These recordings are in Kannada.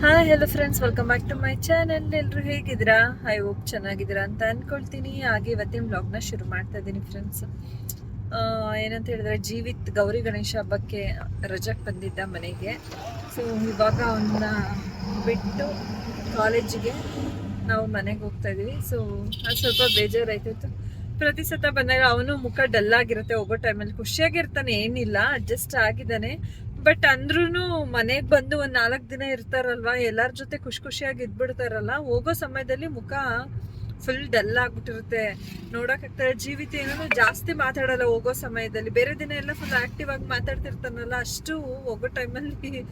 Hi hello friends welcome back to my channel ಎಲ್ಲರೂ ಹೇಗಿದ್ದೀರಾ? ಐ ಹೋಪ್ ಚೆನ್ನಾಗಿದ್ದೀರಾ ಅಂತ ಅನ್ಕೊಳ್ತೀನಿ. ಹಾಗೆ ಇವತ್ತಿನ ವ್ಲಾಗ್ನ ಶುರು ಮಾಡ್ತಾ ಇದ್ದೀನಿ ಫ್ರೆಂಡ್ಸ್ ಏನಂತ ಹೇಳಿದ್ರೆ, ಜೀವಿತ್, ಗೌರಿ ಗಣೇಶ ಹಬ್ಬಕ್ಕೆ ರಜಕ್ಕೆ ಬಂದಿದ್ದ ಮನೆಗೆ. ಸೊ ಇವಾಗ ಅವನ್ನ ಬಿಟ್ಟು ಕಾಲೇಜಿಗೆ ನಾವು ಮನೆಗೆ ಹೋಗ್ತಾ ಇದೀವಿ ಸೊ ಅದು ಸ್ವಲ್ಪ ಬೇಜಾರಾಯ್ತಿತ್ತು. ಪ್ರತಿ ಸತ ಬಂದಾಗ ಅವನು ಮುಖ ಡಲ್ ಆಗಿರುತ್ತೆ. ಹೋಗೋ ಟೈಮಲ್ಲಿ ಖುಷಿಯಾಗಿರ್ತಾನೆ. ಏನಿಲ್ಲ ಅಡ್ಜಸ್ಟ್ ಆಗಿದ್ದಾನೆ. ಬಟ್ ಅಂದ್ರೂ ಮನೆಗೆ ಬಂದು ಒಂದು ನಾಲ್ಕು ದಿನ ಇರ್ತಾರಲ್ವಾ, ಎಲ್ಲರ ಜೊತೆ ಖುಷಿ ಖುಷಿಯಾಗಿ ಇದ್ಬಿಡ್ತಾರಲ್ಲ, ಹೋಗೋ ಸಮಯದಲ್ಲಿ ಮುಖ ಫುಲ್ ಡಲ್ ಆಗ್ಬಿಟ್ಟಿರುತ್ತೆ. ನೋಡೋಕ್ಕಾಗ್ತಾರೆ ಜೀವಿತ ಏನೋ ಜಾಸ್ತಿ ಮಾತಾಡಲ್ಲ ಹೋಗೋ ಸಮಯದಲ್ಲಿ. ಬೇರೆ ದಿನ ಎಲ್ಲ ಫುಲ್ ಆಕ್ಟಿವ್ ಆಗಿ ಮಾತಾಡ್ತಿರ್ತಾನಲ್ಲ, ಅಷ್ಟು ಹೋಗೋ ಟೈಮಲ್ಲಿ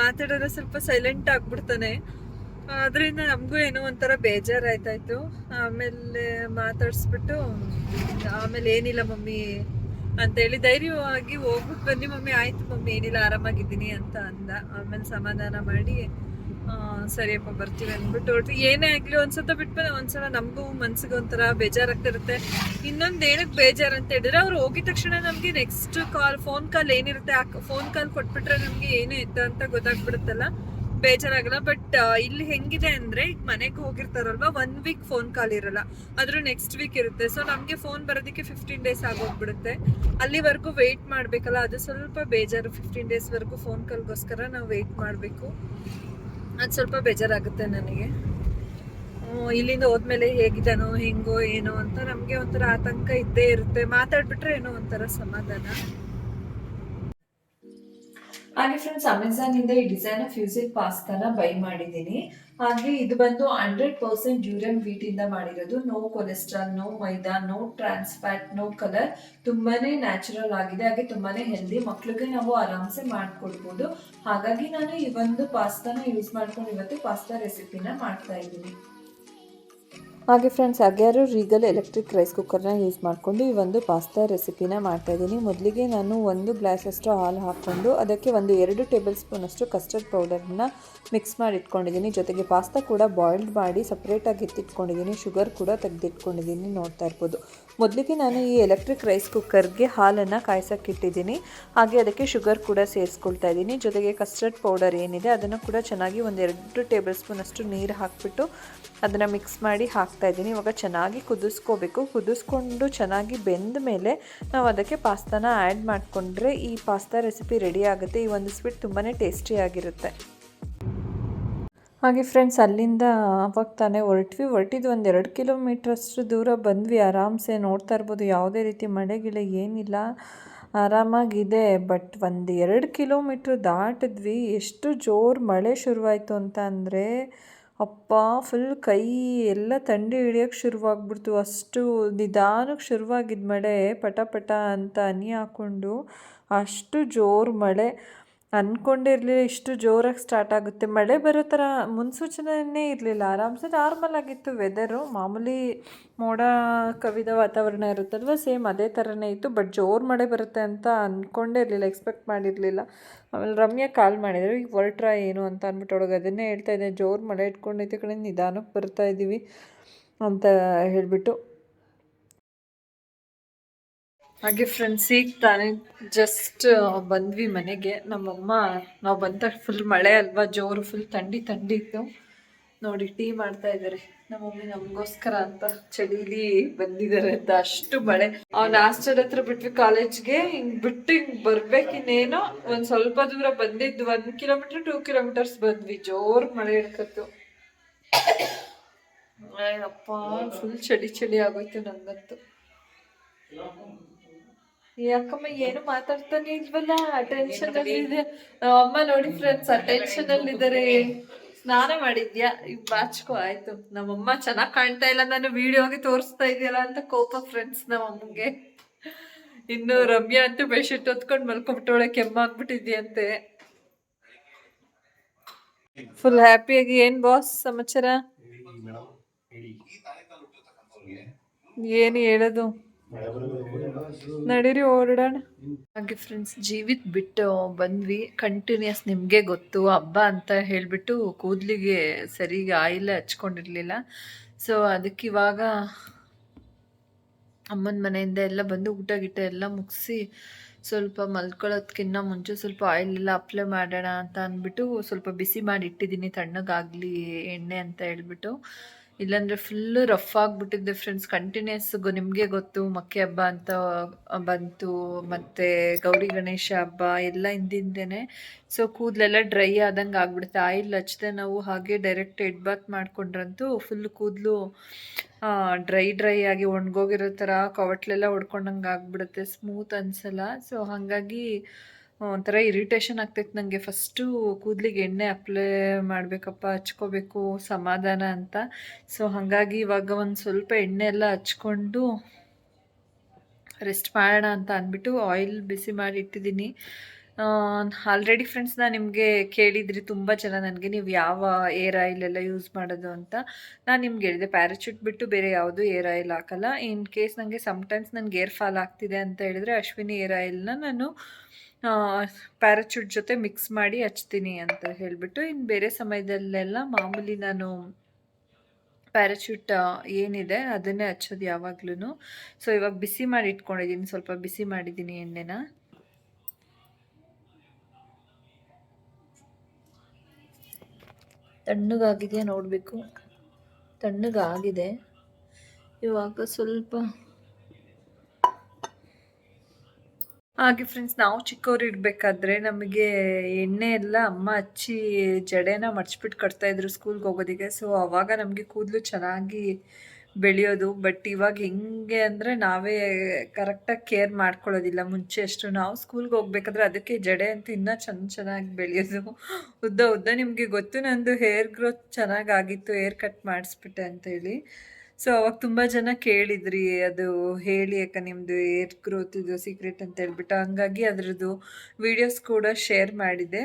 ಮಾತಾಡೋದ್ರೆ ಸ್ವಲ್ಪ ಸೈಲೆಂಟ್ ಆಗ್ಬಿಡ್ತಾನೆ. ಅದರಿಂದ ನಮಗೂ ಏನೋ ಒಂಥರ ಬೇಜಾರಾಯ್ತಾಯ್ತು. ಆಮೇಲೆ ಮಾತಾಡಿಸ್ಬಿಟ್ಟು, ಆಮೇಲೆ ಏನಿಲ್ಲ ಮಮ್ಮಿ ಅಂತೇಳಿ ಧೈರ್ಯವಾಗಿ ಹೋಗ್ಬಿಟ್ಟು ಬನ್ನಿ ಮಮ್ಮಿ, ಆಯ್ತು ಮಮ್ಮಿ, ಏನಿಲ್ಲ, ಆರಾಮಾಗಿದ್ದೀನಿ ಅಂತ ಅಂದ. ಆಮೇಲೆ ಸಮಾಧಾನ ಮಾಡಿ ಸರಿಯಪ್ಪ, ಬರ್ತೀವಿ ಅಂದ್ಬಿಟ್ಟು ಹೊರಟು ಏನೇ ಆಗಲಿ, ಒಂದ್ಸತ ಬಿಟ್ಮೇಲೆ ಒಂದ್ಸಲ ನಮಗೂ ಮನ್ಸಿಗೆ ಒಂಥರ ಬೇಜಾರಾಗ್ತಿರುತ್ತೆ. ಇನ್ನೊಂದು ಏನಕ್ಕೆ ಬೇಜಾರು ಅಂತ ಹೇಳಿದ್ರೆ, ಅವ್ರು ಹೋಗಿದ ತಕ್ಷಣ ನಮಗೆ ನೆಕ್ಸ್ಟ್ ಕಾಲ್ ಫೋನ್ ಕಾಲ್ ಏನಿರುತ್ತೆ, ಆ ಫೋನ್ ಕಾಲ್ ಕೊಟ್ಬಿಟ್ರೆ ನಮಗೆ ಏನು ಇತ್ತು ಅಂತ ಗೊತ್ತಾಗ್ಬಿಡುತ್ತಲ್ಲ. ಬೇಜಾರಾಗಲ್ಲ ಬಟ್ ಇಲ್ಲಿ ಹೆಂಗಿದೆ ಅಂದ್ರೆ ಮನೆಗೆ ಹೋಗಿರ್ತಾರಲ್ವಾ ಒನ್ ವೀಕ್ ಫೋನ್ ಕಾಲ್ ಇರಲ್ಲ. ಅದ್ರ ನೆಕ್ಸ್ಟ್ ವೀಕ್ ಇರುತ್ತೆ. ಸೊ ನಮಗೆ ಫೋನ್ ಬರೋದಕ್ಕೆ ಫಿಫ್ಟೀನ್ ಡೇಸ್ ಆಗೋಗ್ಬಿಡುತ್ತೆ. ಅಲ್ಲಿವರೆಗೂ ವೆಯ್ಟ್ ಮಾಡಬೇಕಲ್ಲ, ಅದು ಸ್ವಲ್ಪ ಬೇಜಾರು. ಫಿಫ್ಟೀನ್ ಡೇಸ್ವರೆಗೂ ಫೋನ್ ಕಾಲ್ಗೋಸ್ಕರ ನಾವು ವೆಯ್ಟ್ ಮಾಡಬೇಕು. ಅದು ಸ್ವಲ್ಪ ಬೇಜಾರಾಗುತ್ತೆ ನನಗೆ. ಇಲ್ಲಿಂದ ಹೋದ್ಮೇಲೆ ಹೇಗಿದ್ದಾನೋ, ಹೆಂಗೋ, ಏನೋ ಅಂತ ನಮಗೆ ಒಂಥರ ಆತಂಕ ಇದ್ದೇ ಇರುತ್ತೆ. ಮಾತಾಡ್ಬಿಟ್ರೆ ಏನೋ ಒಂಥರ ಸಮಾಧಾನ. ಹಾಗೆ ಫ್ರೆಂಡ್ಸ್ ಅಮೆಝಾನ್ ಇಂದ ಈ ಡಿಸೈನ್ ಫ್ಯೂಸಿಲ್ ಪಾಸ್ತಾನ ಬೈ ಮಾಡಿದ್ದೀನಿ. ಹಾಗೆ ಇದು ಬಂದು ಹಂಡ್ರೆಡ್ ಪರ್ಸೆಂಟ್ ಡ್ಯೂರಮ್ ವೀಟ್ ಇಂದ ಮಾಡಿರೋದು. No cholesterol no maida no trans fat no colour ತುಂಬಾನೇ ನ್ಯಾಚುರಲ್ ಆಗಿದೆ. ಹಾಗೆ ತುಂಬಾನೇ ಹೆಲ್ದಿ ಮಕ್ಳಿಗೆ ನಾವು ಆರಾಮ್ಸೆ ಮಾಡ್ಕೊಡ್ಬೋದು. ಹಾಗಾಗಿ ನಾನು ಈ ಒಂದು ಪಾಸ್ತಾನ ಯೂಸ್ ಮಾಡ್ಕೊಂಡು ಇವತ್ತು ಪಾಸ್ತಾ ರೆಸಿಪಿನ ಮಾಡ್ತಾ ಇದ್ದೀನಿ. ಹಾಗೆ ಫ್ರೆಂಡ್ಸ್ ಯಾರ್ಯಾರು ರೀಗಲ್ ಎಲೆಕ್ಟ್ರಿಕ್ ರೈಸ್ ಕುಕ್ಕರ್ನ ಯೂಸ್ ಮಾಡಿಕೊಂಡು ಈ ಒಂದು ಪಾಸ್ತಾ ರೆಸಿಪಿನ ಮಾಡ್ತಾ ಇದ್ದೀನಿ. ಮೊದಲಿಗೆ ನಾನು ಒಂದು ಗ್ಲಾಸಷ್ಟು ಹಾಲು ಹಾಕ್ಕೊಂಡು ಅದಕ್ಕೆ ಒಂದು ಎರಡು ಟೇಬಲ್ ಸ್ಪೂನಷ್ಟು ಕಸ್ಟರ್ಡ್ ಪೌಡರ್ನ ಮಿಕ್ಸ್ ಮಾಡಿ ಇಟ್ಕೊಂಡಿದ್ದೀನಿ. ಜೊತೆಗೆ ಪಾಸ್ತಾ ಕೂಡ ಬಾಯ್ಲ್ಡ್ ಮಾಡಿ ಸಪ್ರೇಟಾಗಿ ಎತ್ತಿಟ್ಕೊಂಡಿದ್ದೀನಿ. ಶುಗರ್ ಕೂಡ ತೆಗೆದಿಟ್ಕೊಂಡಿದ್ದೀನಿ ನೋಡ್ತಾ ಇರ್ಬೋದು. ಮೊದಲಿಗೆ ನಾನು ಈ ಎಲೆಕ್ಟ್ರಿಕ್ ರೈಸ್ ಕುಕ್ಕರ್ಗೆ ಹಾಲನ್ನು ಕಾಯ್ಸೋಕ್ಕಿಟ್ಟಿದ್ದೀನಿ ಹಾಗೆ ಅದಕ್ಕೆ ಶುಗರ್ ಕೂಡ ಸೇರಿಸ್ಕೊಳ್ತಾ ಇದ್ದೀನಿ. ಜೊತೆಗೆ ಕಸ್ಟರ್ಡ್ ಪೌಡರ್ ಏನಿದೆ ಅದನ್ನು ಕೂಡ ಚೆನ್ನಾಗಿ ಒಂದೆರಡು ಟೇಬಲ್ ಸ್ಪೂನಷ್ಟು ನೀರು ಹಾಕಿಬಿಟ್ಟು ಅದನ್ನು ಮಿಕ್ಸ್ ಮಾಡಿ ಹಾಕ್ತಾ ಇದ್ದೀನಿ. ಇವಾಗ ಚೆನ್ನಾಗಿ ಕುದಿಸ್ಕೋಬೇಕು. ಕುದಿಸ್ಕೊಂಡು ಚೆನ್ನಾಗಿ ಬೆಂದ ಮೇಲೆ ನಾವು ಅದಕ್ಕೆ ಪಾಸ್ತಾನ ಆ್ಯಡ್ ಮಾಡಿಕೊಂಡ್ರೆ ಈ ಪಾಸ್ತಾ ರೆಸಿಪಿ ರೆಡಿ ಆಗುತ್ತೆ. ಈ ಒಂದು ಸ್ವೀಟ್ ತುಂಬಾ ಟೇಸ್ಟಿಯಾಗಿರುತ್ತೆ ಹಾಗೆ ಫ್ರೆಂಡ್ಸ್, ಅಲ್ಲಿಂದ ಅವಾಗ ತಾನೇ ಹೊರಟ್ವಿ. ಹೊರಟಿದ್ದು ಒಂದು ಎರಡು ಕಿಲೋಮೀಟ್ರಷ್ಟು ದೂರ ಬಂದ್ವಿ. ಆರಾಮ್ಸೆ ನೋಡ್ತಾ ಇರ್ಬೋದು. ಯಾವುದೇ ರೀತಿ ಮಳೆ ಗಿಳೆ ಏನಿಲ್ಲ. ಆರಾಮಾಗಿದೆ. ಬಟ್ ಒಂದು ಎರಡು ಕಿಲೋಮೀಟ್ರ್ ದಾಟಿದ್ವಿ. ಎಷ್ಟು ಜೋರು ಮಳೆ ಶುರುವಾಯಿತು ಅಂತ ಅಂದರೆ ಅಪ್ಪ ಫುಲ್ ಕೈ ಎಲ್ಲ ತಂಡಿ ಹಿಡಿಯೋಕ್ಕೆ ಶುರುವಾಗ್ಬಿಡ್ತು. ಅಷ್ಟು ನಿಧಾನಕ್ಕೆ ಶುರುವಾಗಿದ್ದ ಮಳೆ ಪಟ ಪಟ ಅಂತ ಹನಿ ಹಾಕ್ಕೊಂಡು ಅಷ್ಟು ಜೋರು ಮಳೆ. ಅಂದ್ಕೊಂಡೇ ಇರಲಿಲ್ಲ ಇಷ್ಟು ಜೋರಾಗಿ ಸ್ಟಾರ್ಟ್ ಆಗುತ್ತೆ. ಮಳೆ ಬರೋ ಥರ ಮುನ್ಸೂಚನೆಯೇ ಇರಲಿಲ್ಲ. ಆರಾಮ್ಸೆ ನಾರ್ಮಲ್ ಆಗಿತ್ತು. ವೆದರು ಮಾಮೂಲಿ ಮೋಡ ಕವಿದ ವಾತಾವರಣ ಇರುತ್ತಲ್ವ? ಸೇಮ್ ಅದೇ ಥರನೇ ಇತ್ತು. ಬಟ್ ಜೋರು ಮಳೆ ಬರುತ್ತೆ ಅಂತ ಅಂದ್ಕೊಂಡೇ ಇರಲಿಲ್ಲ ಎಕ್ಸ್ಪೆಕ್ಟ್ ಮಾಡಿರಲಿಲ್ಲ. ಆಮೇಲೆ ರಮ್ಯಾ ಕಾಲ್ ಮಾಡಿದ್ರು. ಈಗ ಹೊರಟ್ರ ಏನು? ಅಂತ ಅಂದ್ಬಿಟ್ಟು ಒಳಗೆ ಅದನ್ನೇ ಹೇಳ್ತಾ ಇದ್ದೆ. ಜೋರು ಮಳೆ ಇಟ್ಕೊಂಡೈತೆ ಕಡೆ ನಿಧಾನಕ್ಕೆ ಬರ್ತಾ ಇದ್ದೀವಿ ಅಂತ ಹೇಳಿಬಿಟ್ಟು ಹಾಗೆ ಫ್ರೆಂಡ್ಸ್ ಈಗ ತಾನೇ ಜಸ್ಟ್ ಬಂದ್ವಿ ಮನೆಗೆ. ನಮ್ಮಮ್ಮ, ನಾವು ಬಂದ ಫುಲ್ ಮಳೆ ಅಲ್ವಾ, ಜೋರು ಫುಲ್ ಥಂಡಿ ಥಂಡಿ ಇತ್ತು. ನೋಡಿ, ಟೀ ಮಾಡ್ತಾ ಇದ್ದಾರೆ ನಮ್ಮ ಮಮ್ಮಿ ನಮಗೋಸ್ಕರ ಅಂತ ಚಳಿಲಿ ಬಂದಿದ್ದಾರೆ ಅಂತ ಅಷ್ಟು ಮಳೆ. ಅವ್ನ ಹಾಸ್ಟೆಲ್ ಹತ್ರ ಬಿಟ್ವಿ ಕಾಲೇಜ್ಗೆ ಹಿಂಗ್ ಬಿಟ್ಟು ಹಿಂಗ್ ಬರ್ಬೇಕಿನ್ನೇನೋ ಒಂದ್ ಸ್ವಲ್ಪ ದೂರ ಬಂದಿದ್ದು ಒಂದ್ ಕಿಲೋಮೀಟರ್ ಟೂ ಕಿಲೋಮೀಟರ್ಸ್ ಬಂದ್ವಿ. ಜೋರ್ ಮಳೆ ಹಿಡ್ಕತ್ತು. ಅಪ್ಪ ಫುಲ್ ಚಳಿ ಚಳಿ ಆಗೋಯ್ತು ನಂಗಂತೂ. ಯಾಕಮ್ಮ ಏನು ಮಾತಾಡ್ತಾನೆ ಇಲ್ವಲ್ಲ? ಅಟೆನ್ಷನ್ ಅಲ್ಲಿ ಇದೆ. ನಮ್ಮ ಅಮ್ಮ ನೋಡಿ ಫ್ರೆಂಡ್ಸ್ ಅಟೆನ್ಷನ್ ಅಲ್ಲಿ ಇದಾರೆ. ಸ್ನಾನ ಮಾಡಿದ್ಯಾ? ಈಗ ಬಾಚ್ಕೋ ಆಯ್ತು. ನಮ್ಮಮ್ಮ ಚೆನ್ನಾಗ್ ಕಾಣ್ತಾ ಇಲ್ಲ ನಾನು ವಿಡಿಯೋಗೆ ತೋರಿಸ್ತಾ ಇದೆಯಲ್ಲ ಅಂತ ಕೋಪ ಫ್ರೆಂಡ್ಸ್ ನಮ್ಮಮ್ಮಗೆ ಇನ್ನು ರಮ್ಯಾ ಅಂತೂ ಬೆಡ್ಶೀಟ್ ಹೊತ್ಕೊಂಡು ಮಲ್ಕೊಂಬಿಟ್ಟವಳೆ ಕೆಮ್ಮಾಗ್ಬಿಟ್ಟಿದ್ಯಂತೆ ಫುಲ್ ಹ್ಯಾಪಿಯಾಗಿ ಏನ್ ಬಾಸ್ ಸಮಾಚಾರ? ಏನು ಹೇಳೋದು? ನಡೀರಿ, ಓಡಾಡೋಣ. ಹಾಗೆ ಫ್ರೆಂಡ್ಸ್ ಜೀವಿತ್ ಬಿಟ್ಟು ಬಂದ್ವಿ. ಕಂಟಿನ್ಯೂಸ್ ನಿಮಗೆ ಗೊತ್ತು, ಹಬ್ಬ ಅಂತ ಹೇಳಿಬಿಟ್ಟು ಕೂದಲಿಗೆ ಸರಿಗೆ ಆಯಿಲ್ ಹಚ್ಕೊಂಡಿರ್ಲಿಲ್ಲ. ಸೊ ಅದಕ್ಕೆ ಇವಾಗ ಅಮ್ಮನ ಮನೆಯಿಂದ ಎಲ್ಲ ಬಂದು ಊಟ ಗಿಟ ಎಲ್ಲ ಮುಗಿಸಿ ಸ್ವಲ್ಪ ಮಲ್ಕೊಳ್ಳೋದಕ್ಕಿಂತ ಮುಂಚೆ ಸ್ವಲ್ಪ ಆಯಿಲ್ ಎಲ್ಲ ಅಪ್ಲೈ ಮಾಡೋಣ ಅಂತ ಅಂದ್ಬಿಟ್ಟು ಸ್ವಲ್ಪ ಬಿಸಿ ಮಾಡಿ ಇಟ್ಟಿದ್ದೀನಿ, ತಣ್ಣಗಾಗಲಿ ಎಣ್ಣೆ ಅಂತ ಹೇಳ್ಬಿಟ್ಟು. ಇಲ್ಲಾಂದರೆ ಫುಲ್ಲು ರಫ್ ಆಗಿಬಿಟ್ಟಿದ್ದೆ ಫ್ರೆಂಡ್ಸ್ ಕಂಟಿನ್ಯೂಸ್ ನಿಮಗೆ ಗೊತ್ತು, ಮಕ್ಕಿ ಹಬ್ಬ ಅಂತ ಬಂತು, ಮತ್ತು ಗೌರಿ ಗಣೇಶ ಹಬ್ಬ ಎಲ್ಲ ಹಿಂದಿಂದೇನೆ. ಸೊ ಕೂದಲೆಲ್ಲ ಡ್ರೈ ಆದಂಗೆ ಆಗ್ಬಿಡುತ್ತೆ. ಆಯಿಲ್ ಹಚ್ಚದೆ ನಾವು, ಹಾಗೆ ಡೈರೆಕ್ಟ್ ಹೆಡ್ ಬಾತ್ ಮಾಡ್ಕೊಂಡ್ರಂತೂ ಫುಲ್ ಕೂದಲು ಡ್ರೈ ಡ್ರೈ ಆಗಿ ಒಣಗೋಗಿರೋ ಥರ, ಕವಟ್ಲೆಲ್ಲ ಹೊಡ್ಕೊಂಡಂಗೆ ಆಗ್ಬಿಡುತ್ತೆ. ಸ್ಮೂತ್ ಅನ್ಸಲ್ಲ. ಸೊ ಹಾಗಾಗಿ ಒಂಥರ ಇರಿಟೇಷನ್ ಆಗ್ತೈತೆ ನನಗೆ ಫಸ್ಟು ಕೂದಲಿಗೆ ಎಣ್ಣೆ ಅಪ್ಲೈ ಮಾಡಬೇಕಪ್ಪ, ಹಚ್ಕೋಬೇಕು, ಸಮಾಧಾನ ಅಂತ. ಸೊ ಹಾಗಾಗಿ ಇವಾಗ ಒಂದು ಸ್ವಲ್ಪ ಎಣ್ಣೆ ಎಲ್ಲ ಹಚ್ಕೊಂಡು ರೆಸ್ಟ್ ಮಾಡೋಣ ಅಂತ ಅಂದ್ಬಿಟ್ಟು ಆಯಿಲ್ ಬಿಸಿ ಮಾಡಿ ಇಟ್ಟಿದ್ದೀನಿ. ಆಲ್ರೆಡಿ ಫ್ರೆಂಡ್ಸ್ ನಾನು ನಿಮಗೆ ಕೇಳಿದ್ರಿ ತುಂಬ ಜನ ನನಗೆ ನೀವು ಯಾವ ಏರ್ ಆಯಿಲ್ ಎಲ್ಲ ಯೂಸ್ ಮಾಡೋದು ಅಂತ. ನಾನು ನಿಮ್ಗೆ ಹೇಳಿದೆ ಪ್ಯಾರಾಚೂಟ್ ಬಿಟ್ಟು ಬೇರೆ ಯಾವುದು ಏರ್ ಆಯಿಲ್ ಹಾಕಲ್ಲ. ಇನ್ ಕೇಸ್ ನನಗೆ ಸಮ್ಟೈಮ್ಸ್ ನನಗೆ ಏರ್ ಫಾಲ್ ಆಗ್ತಿದೆ ಅಂತ ಹೇಳಿದ್ರೆ ಅಶ್ವಿನಿ ಏರ್ ಆಯಿಲ್ನ ನಾನು ಪ್ಯಾರಾಚೂಟ್ ಜೊತೆ ಮಿಕ್ಸ್ ಮಾಡಿ ಹಚ್ತೀನಿ ಅಂತ ಹೇಳಿಬಿಟ್ಟು ಇನ್ನು ಬೇರೆ ಸಮಯದಲ್ಲೆಲ್ಲ ಮಾಮೂಲಿ ನಾನು ಪ್ಯಾರಾಚೂಟ್ ಏನಿದೆ ಅದನ್ನೇ ಹಚ್ಚೋದು ಯಾವಾಗ್ಲೂ ಸೊ ಇವಾಗ ಬಿಸಿ ಮಾಡಿ ಇಟ್ಕೊಂಡಿದ್ದೀನಿ, ಸ್ವಲ್ಪ ಬಿಸಿ ಮಾಡಿದ್ದೀನಿ ಎಣ್ಣೆನ. ತಣ್ಣಗಾಗಿದೆಯಾ ನೋಡಬೇಕು. ತಣ್ಣಗಾಗಿದೆ. ಇವಾಗ ಸ್ವಲ್ಪ ಹಾಗೆ ಫ್ರೆಂಡ್ಸ್ ನಾವು ಚಿಕ್ಕವ್ರು ಇರಬೇಕಾದ್ರೆ ನಮಗೆ ಎಣ್ಣೆ ಎಲ್ಲ ಅಮ್ಮ ಹಚ್ಚಿ ಜಡೆನ ಕಟ್ತಾ ಕಟ್ತಾಯಿದ್ರು ಸ್ಕೂಲ್ಗೆ ಹೋಗೋದಿಗೆ ಸೊ ಅವಾಗ ನಮಗೆ ಕೂದಲು ಚೆನ್ನಾಗಿ ಬೆಳೆಯೋದು. ಬಟ್ ಇವಾಗ ಹೆಂಗೆ ಅಂದರೆ ನಾವೇ ಕರೆಕ್ಟಾಗಿ ಕೇರ್ ಮಾಡ್ಕೊಳ್ಳೋದಿಲ್ಲ. ಮುಂಚೆ ಅಷ್ಟು ನಾವು ಸ್ಕೂಲ್ಗೆ ಹೋಗ್ಬೇಕಾದ್ರೆ ಅದಕ್ಕೆ ಜಡೆ ಅಂತ ಇನ್ನೂ ಚೆನ್ನ ಚೆನ್ನಾಗಿ ಬೆಳೆಯೋದು. ಉದ್ದ ಉದ್ದ ನಿಮಗೆ ಗೊತ್ತು ನಂದು ಹೇರ್ ಗ್ರೋತ್ ಚೆನ್ನಾಗಾಗಿತ್ತು ಹೇರ್ ಕಟ್ ಮಾಡಿಸ್ಬಿಟ್ಟೆ ಅಂತೇಳಿ. ಸೊ ಅವಾಗ ತುಂಬ ಜನ ಕೇಳಿದ್ರಿ, ಅದು ಹೇಳಿ ಅಕ್ಕ ನಿಮ್ಮದು ಏರ್ ಗ್ರೋತ್ ಇದು ಸೀಕ್ರೆಟ್ ಅಂತ ಹೇಳ್ಬಿಟ್ಟು. ಹಂಗಾಗಿ ಅದರದ್ದು ವಿಡಿಯೋಸ್ ಕೂಡ ಶೇರ್ ಮಾಡಿದೆ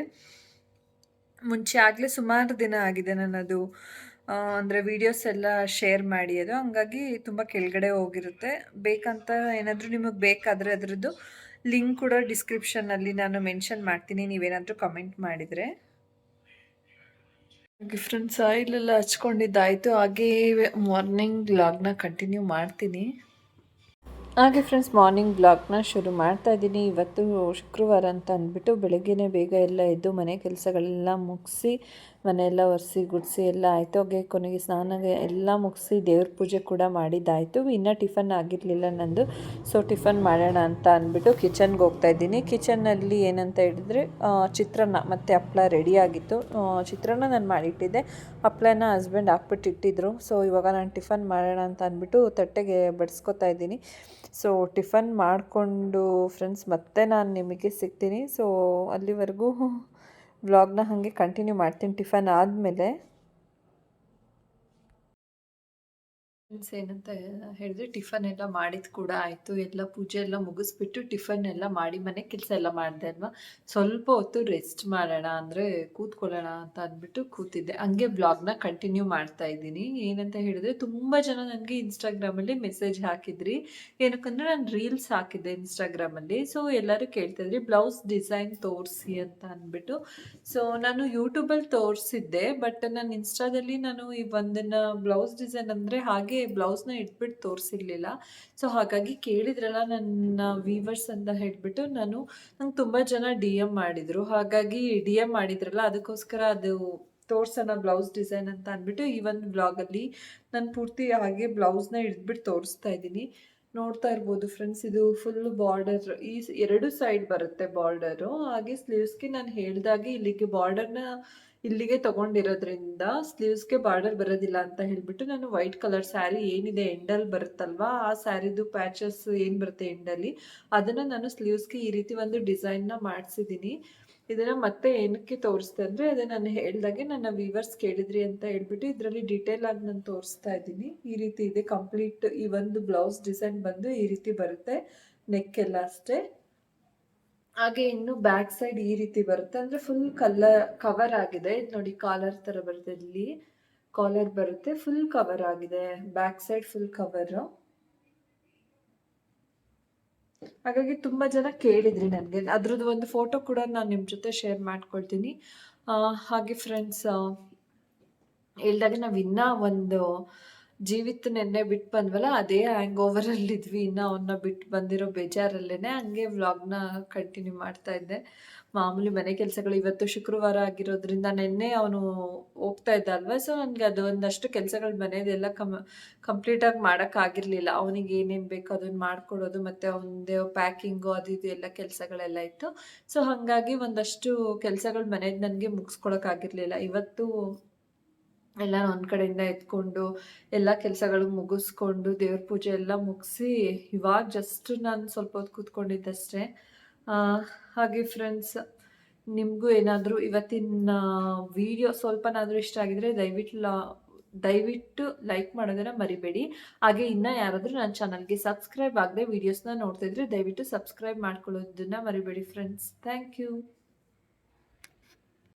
ಮುಂಚೆ ಆಗಲೇ ಸುಮಾರು ದಿನ ಆಗಿದೆ ನನ್ನದು ಅಂದರೆ ವೀಡಿಯೋಸ್ ಎಲ್ಲ ಶೇರ್ ಮಾಡಿ ಅದು. ಹಂಗಾಗಿ ತುಂಬ ಕೆಳಗಡೆ ಹೋಗಿರುತ್ತೆ. ಬೇಕಂತ ಏನಾದರೂ ನಿಮಗೆ ಬೇಕಾದರೆ ಅದರದ್ದು ಲಿಂಕ್ ಕೂಡ ಡಿಸ್ಕ್ರಿಪ್ಷನ್ನಲ್ಲಿ ನಾನು ಮೆನ್ಷನ್ ಮಾಡ್ತೀನಿ. ನೀವೇನಾದರೂ ಕಮೆಂಟ್ ಮಾಡಿದರೆ. ಫ್ರೆಂಡ್ಸ್ ಆಯಿಲೆಲ್ಲ ಹಚ್ಕೊಂಡಿದ್ದಾಯಿತು. ಹಾಗೆ ಮಾರ್ನಿಂಗ್ ಬ್ಲಾಗ್ನ ಕಂಟಿನ್ಯೂ ಮಾಡ್ತೀನಿ. ಹಾಗೆ ಫ್ರೆಂಡ್ಸ್ ಮಾರ್ನಿಂಗ್ ಬ್ಲಾಗ್ನ ಶುರು ಮಾಡ್ತಾ ಇದ್ದೀನಿ. ಇವತ್ತು ಶುಕ್ರವಾರ ಅಂತ ಅಂದ್ಬಿಟ್ಟು ಬೆಳಗ್ಗೆನೇ ಬೇಗ ಎಲ್ಲ ಎದ್ದು ಮನೆ ಕೆಲಸಗಳೆಲ್ಲ ಮುಗಿಸಿ ಮನೆಯೆಲ್ಲ ಒರೆಸಿ, ಗುಡಿಸಿ ಎಲ್ಲ ಆಯಿತು. ಹಾಗೆ ಕೊನೆಗೆ ಸ್ನಾನ ಎಲ್ಲ ಮುಗಿಸಿ ದೇವ್ರ ಪೂಜೆ ಕೂಡ ಮಾಡಿದ್ದಾಯಿತು. ಇನ್ನೂ ಟಿಫನ್ ಆಗಿರಲಿಲ್ಲ ನಂದು. ಸೊ ಟಿಫನ್ ಮಾಡೋಣ ಅಂತ ಅಂದ್ಬಿಟ್ಟು ಕಿಚನ್ಗೆ ಹೋಗ್ತಾ ಇದ್ದೀನಿ. ಕಿಚನ್ನಲ್ಲಿ ಏನಂತ ಹೇಳಿದ್ರೆ ಚಿತ್ರಾನ್ನ ಮತ್ತು ಹಪ್ಪಳ ರೆಡಿಯಾಗಿತ್ತು ಚಿತ್ರಾನ್ನ ನಾನು ಮಾಡಿಟ್ಟಿದ್ದೆ. ಹಪ್ಳನ ಹಸ್ಬೆಂಡ್ ಹಾಕ್ಬಿಟ್ಟು ಇಟ್ಟಿದ್ರು. ಸೊ ಇವಾಗ ನಾನು ಟಿಫನ್ ಮಾಡೋಣ ಅಂತ ಅಂದ್ಬಿಟ್ಟು ತಟ್ಟೆಗೆ ಬಡಿಸ್ಕೊತಾ ಇದ್ದೀನಿ. ಸೊ ಟಿಫನ್ ಮಾಡಿಕೊಂಡು ಫ್ರೆಂಡ್ಸ್ ಮತ್ತೆ ನಾನು ನಿಮಗೆ ಸಿಗ್ತೀನಿ. ಸೊ ಅಲ್ಲಿವರೆಗೂ ವ್ಲಾಗ್ನ ಹಾಗೆ ಕಂಟಿನ್ಯೂ ಮಾಡ್ತೀನಿ ಟಿಫನ್ ಆದಮೇಲೆ. ಏನಂತ ಹೇಳಿದ್ರೆ ಟಿಫನ್ ಎಲ್ಲ ಮಾಡಿದ ಕೂಡ ಆಯಿತು. ಎಲ್ಲ ಪೂಜೆ ಎಲ್ಲ ಮುಗಿಸ್ಬಿಟ್ಟು ಟಿಫನ್ ಎಲ್ಲ ಮಾಡಿ ಮನೆ ಕೆಲಸ ಎಲ್ಲ ಮಾಡಿದೆ ಅಲ್ವಾ? ಸ್ವಲ್ಪ ಹೊತ್ತು ರೆಸ್ಟ್ ಮಾಡೋಣ ಅಂದರೆ ಕೂತ್ಕೊಳ್ಳೋಣ ಅಂತ ಅಂದ್ಬಿಟ್ಟು ಕೂತಿದ್ದೆ. ಹಂಗೆ ಬ್ಲಾಗ್ನ ಕಂಟಿನ್ಯೂ ಮಾಡ್ತಾ ಇದ್ದೀನಿ. ಏನಂತ ಹೇಳಿದ್ರೆ ತುಂಬ ಜನ ನನಗೆ ಇನ್ಸ್ಟಾಗ್ರಾಮಲ್ಲಿ ಮೆಸೇಜ್ ಹಾಕಿದ್ರಿ. ಏನಕ್ಕಂದ್ರೆ ನಾನು ರೀಲ್ಸ್ ಹಾಕಿದ್ದೆ ಇನ್ಸ್ಟಾಗ್ರಾಮಲ್ಲಿ ಸೊ ಎಲ್ಲರೂ ಕೇಳ್ತಿದ್ರಿ ಬ್ಲೌಸ್ ಡಿಸೈನ್ ತೋರಿಸಿ ಅಂತ ಅಂದ್ಬಿಟ್ಟು. ಸೊ ನಾನು ಯೂಟ್ಯೂಬಲ್ಲಿ ತೋರಿಸಿದ್ದೆ ಬಟ್ ನಾನು ಇನ್ಸ್ಟಾದಲ್ಲಿ ನಾನು ಈ ಒಂದನ್ನು ಬ್ಲೌಸ್ ಡಿಸೈನ್ ಅಂದರೆ ಹಾಗೆ ಬ್ಲೌಸ್ನ ಇಟ್ಬಿಟ್ಟು ತೋರಿಸಿರ್ಲಿಲ್ಲ. ಸೊ ಹಾಗಾಗಿ ಕೇಳಿದ್ರಲ್ಲ ನನ್ನ ವೀವರ್ಸ್ ಅಂತ ಹೇಳ್ಬಿಟ್ಟು ನಾನು, ನಂಗೆ ತುಂಬ ಜನ ಡಿ ಎಂ ಮಾಡಿದರು. ಹಾಗಾಗಿ ಡಿ ಎಂ ಮಾಡಿದ್ರಲ್ಲ, ಅದಕ್ಕೋಸ್ಕರ ಅದು ತೋರ್ಸೋಣ ಬ್ಲೌಸ್ ಡಿಸೈನ್ ಅಂತ ಅಂದ್ಬಿಟ್ಟು ಈ ಒಂದು ಬ್ಲಾಗಲ್ಲಿ ನಾನು ಪೂರ್ತಿ ಹಾಗೆ ಬ್ಲೌಸ್ನ ಹಿಡಿದ್ಬಿಟ್ಟು ತೋರಿಸ್ತಾ ಇದ್ದೀನಿ. ನೋಡ್ತಾ ಇರ್ಬೋದು ಫ್ರೆಂಡ್ಸ್ ಇದು ಫುಲ್ ಬಾರ್ಡರ್ ಈ ಎರಡು ಸೈಡ್ ಬರುತ್ತೆ ಬಾರ್ಡರು ಹಾಗೆ ಸ್ಲೀವ್ಸ್ಗೆ ನಾನು ಹೇಳ್ದಾಗೆ ಇಲ್ಲಿಗೆ ಬಾರ್ಡರ್ನ ಇಲ್ಲಿಗೆ ತಗೊಂಡಿರೋದ್ರಿಂದ ಸ್ಲೀವ್ಸ್ಗೆ ಬಾರ್ಡರ್ ಬರೋದಿಲ್ಲ ಅಂತ ಹೇಳಿಬಿಟ್ಟು ನಾನು ವೈಟ್ ಕಲರ್ ಸ್ಯಾರಿ ಏನಿದೆ ಎಂಡಲ್ಲಿ ಬರುತ್ತಲ್ವಾ, ಆ ಸ್ಯಾರಿದು ಪ್ಯಾಚಸ್ ಏನು ಬರುತ್ತೆ ಎಂಡಲ್ಲಿ, ಅದನ್ನು ನಾನು ಸ್ಲೀವ್ಸ್ಗೆ ಈ ರೀತಿ ಒಂದು ಡಿಸೈನ್ನ ಮಾಡಿಸಿದ್ದೀನಿ. ಇದನ್ನು ಮತ್ತೆ ಏನಕ್ಕೆ ತೋರಿಸ್ದೆ ಅಂದರೆ ಅದೇ ನಾನು ಹೇಳ್ದಾಗೆ ನನ್ನ ವೀವರ್ಸ್ ಕೇಳಿದ್ರಿ ಅಂತ ಹೇಳ್ಬಿಟ್ಟು ಇದರಲ್ಲಿ ಡೀಟೇಲ್ ಆಗಿ ನಾನು ತೋರಿಸ್ತಾ ಇದ್ದೀನಿ. ಈ ರೀತಿ ಇದೆ ಕಂಪ್ಲೀಟ್ ಈ ಒಂದು ಬ್ಲೌಸ್ ಡಿಸೈನ್ ಬಂದು ಈ ರೀತಿ ಬರುತ್ತೆ ನೆಕ್ ಎಲ್ಲ ಅಷ್ಟೇ. ಹಾಗೆ ಇನ್ನು ಬ್ಯಾಕ್ ಸೈಡ್ ಈ ರೀತಿ ಬರುತ್ತೆ. ಅಂದ್ರೆ ಫುಲ್ ಕಲರ್ ಕವರ್ ಆಗಿದೆ. ಇದು ನೋಡಿ ಕಾಲರ್ ತರ ಬರುತ್ತೆ ಇಲ್ಲಿ. ಕಾಲರ್ ಬರುತ್ತೆ. ಫುಲ್ ಕವರ್ ಆಗಿದೆ. ಬ್ಯಾಕ್ ಸೈಡ್ ಫುಲ್ ಕವರ್ ಹಾಗಾಗಿ ತುಂಬಾ ಜನ ಕೇಳಿದ್ರಿ ನನಗೆ. ಅದ್ರದ್ದು ಒಂದು ಫೋಟೋ ಕೂಡ ನಾನು ನಿಮ್ಮ ಜೊತೆ ಶೇರ್ ಮಾಡ್ಕೊಳ್ತೀನಿ. ಹಾಗೆ ಫ್ರೆಂಡ್ಸ್ ಹೇಳ್ದಾಗ ನಾವು ಇನ್ನೂ ಒಂದು ಜೀವಿತ್ ನೆನ್ನೆ ಬಿಟ್ಟು ಬಂದ್ವಲ್ಲ, ಅದೇ ಹ್ಯಾಂಗ್ ಓವರಲ್ಲಿ ಇದ್ವಿ. ಇನ್ನು ಅವನ್ನ ಬಿಟ್ಟು ಬಂದಿರೋ ಬೇಜಾರಲ್ಲೇ ಹಂಗೆ ವ್ಲಾಗ್ನ ಕಂಟಿನ್ಯೂ ಮಾಡ್ತಾ ಇದ್ದೆ. ಮಾಮೂಲಿ ಮನೆ ಕೆಲಸಗಳು ಇವತ್ತು ಶುಕ್ರವಾರ ಆಗಿರೋದ್ರಿಂದ ನಿನ್ನೆ ಅವನು ಹೋಗ್ತಾ ಇದ್ದ ಅಲ್ವಾ? ಸೊ ನನಗೆ ಅದು ಒಂದಷ್ಟು ಕೆಲಸಗಳು ಮನೆಯದೆಲ್ಲ ಕಮ್ ಕಂಪ್ಲೀಟಾಗಿ ಮಾಡೋಕ್ಕಾಗಿರಲಿಲ್ಲ ಅವನಿಗೆ ಏನೇನು ಬೇಕು ಅದನ್ನು ಮಾಡಿಕೊಡೋದು ಮತ್ತು ಅವನದೇ ಪ್ಯಾಕಿಂಗು ಅದು ಇದು ಎಲ್ಲ ಕೆಲಸಗಳೆಲ್ಲ ಇತ್ತು. ಸೊ ಹಾಗಾಗಿ ಒಂದಷ್ಟು ಕೆಲಸಗಳು ಮನೆಯದು ನನಗೆ ಮುಗಿಸ್ಕೊಳಕ್ಕಾಗಿರಲಿಲ್ಲ ಇವತ್ತು ಎಲ್ಲ ಒಂದು ಕಡೆಯಿಂದ ಎತ್ಕೊಂಡು, ಎಲ್ಲ ಕೆಲಸಗಳು ಮುಗಿಸ್ಕೊಂಡು, ದೇವ್ರ ಪೂಜೆ ಎಲ್ಲ ಮುಗಿಸಿ, ಇವಾಗ ಜಸ್ಟ್ ನಾನು ಸ್ವಲ್ಪ ಹೊತ್ತು ಕೂತ್ಕೊಂಡಿದ್ದಷ್ಟೇ. ಹಾಗೆ ಫ್ರೆಂಡ್ಸ್ ನಿಮಗೂ ಏನಾದರೂ ಇವತ್ತಿನ ವಿಡಿಯೋ ಸ್ವಲ್ಪನಾದರೂ ಇಷ್ಟ ಆಗಿದ್ರೆ ದಯವಿಟ್ಟು ಲಾ, ದಯವಿಟ್ಟು ಲೈಕ್ ಮಾಡೋದನ್ನು ಮರಿಬೇಡಿ. ಹಾಗೆ ಇನ್ನೂ ಯಾರಾದರೂ ನನ್ನ ಚಾನಲ್ಗೆ ಸಬ್ಸ್ಕ್ರೈಬ್ ಆಗದೆ ವೀಡಿಯೋಸ್ನ ನೋಡ್ತಾಯಿದ್ರೆ ದಯವಿಟ್ಟು ಸಬ್ಸ್ಕ್ರೈಬ್ ಮಾಡ್ಕೊಳ್ಳೋದನ್ನ ಮರಿಬೇಡಿ ಫ್ರೆಂಡ್ಸ್ ಥ್ಯಾಂಕ್ ಯು